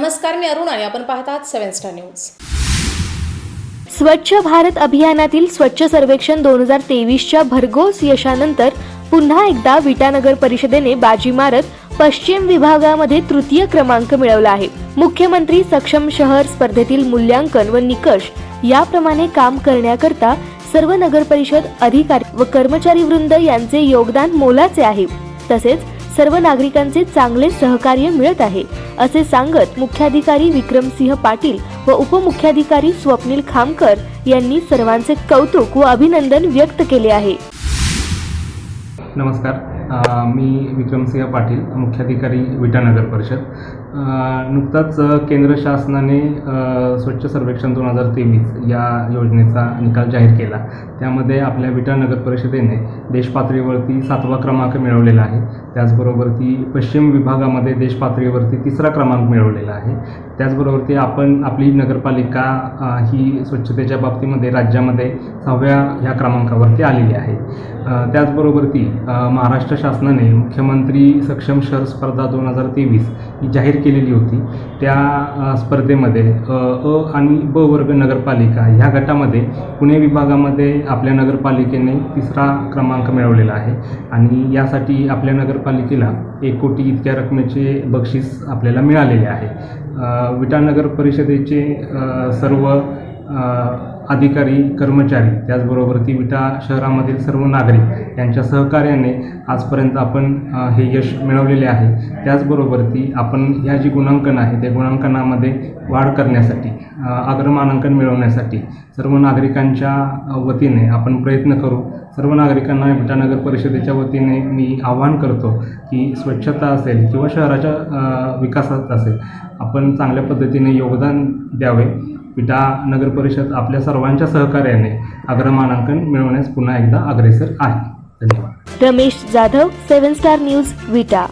नमस्कार मी अरुण आणि आपण पाहत आहात सेव्हन स्टार न्यूज. स्वच्छ भारत अभियानातील स्वच्छ सर्वेक्षण दोन हजार तेवीसच्या भरघोस यशानंतर पुन्हा एकदा विटानगर परिषदेने बाजी मारत पश्चिम विभागामध्ये तृतीय क्रमांक मिळवला आहे. मुख्यमंत्री सक्षम शहर स्पर्धेतील मूल्यांकन व निकष याप्रमाणे काम करण्याकरता सर्व नगर परिषद अधिकारी व कर्मचारी वृंद यांचे योगदान मोलाचे आहे. तसेच सर्व नागरिकांचे चांगले सहकार्य मिळत आहे असे सांगत मुख्याधिकारी विक्रमसिंह पाटील व उपमुख्याधिकारी स्वप्नील खामकर यांनी सर्वांचे कौतुक व अभिनंदन व्यक्त केले आहे. नमस्कार मी विक्रमसिंह पाटील मुख्याधिकारी विटानगर परिषद. नुकताच केंद्र शासनाने स्वच्छ सर्वेक्षण दोन हजार तेवीस या योजनेचा निकाल जाहीर केला. त्यामध्ये आपल्या विटा नगर परिषदेने देशपातळीवरती सातवा क्रमांक मिळवलेला आहे. त्याचबरोबर ती पश्चिम विभागामध्ये देशपातळीवरती तिसरा क्रमांक मिळवलेला आहे. त्याचबरोबर ती आपण आपली नगरपालिका ही स्वच्छतेच्या बाबतीमध्ये राज्यामध्ये सहाव्या ह्या क्रमांकावरती आलेली आहे. त्याचबरोबर ती महाराष्ट्र शासनाने मुख्यमंत्री सक्षम शहर स्पर्धा दोन हजार तेवीस ही जाहीर केलेली होती. त्या स्पर्धेमध्ये अ आणि ब वर्ग नगरपालिका ह्या गटामध्ये पुणे विभागामध्ये आपल्या नगरपालिकेने तिसरा क्रमांक मिळवलेला आहे. आणि यासाठी आपल्या नगरपालिकेला एक कोटी इतक्या रकमेचे बक्षीस आपल्याला मिळालेले आहे. विटानगर परिषदेचे सर्व अधिकारी कर्मचारी त्याचबरोबर ती विटा शहरामधील सर्व नागरिक यांच्या सहकार्याने आजपर्यंत आपण हे यश मिळवलेले आहे. त्याचबरोबर ती आपण ह्या जी गुणांकन आहे त्या गुणांकनामध्ये वाढ करण्यासाठी अग्रमानांकन मिळवण्यासाठी सर्व नागरिकांच्या वतीने आपण प्रयत्न करू. सर्व नागरिकांना विटानगर परिषदेच्या वतीने मी आवाहन करतो की स्वच्छता असेल किंवा शहराच्या विकासात असेल आपण चांगल्या पद्धतीने योगदान द्यावे. विटा नगर परिषद आपल्या सर्वांच्या सहकार्याने अग्रमानांकन मिळवण्यास पुन्हा एकदा अग्रेसर आहे. धन्यवाद. Ramesh Jadhav seven star news Vita.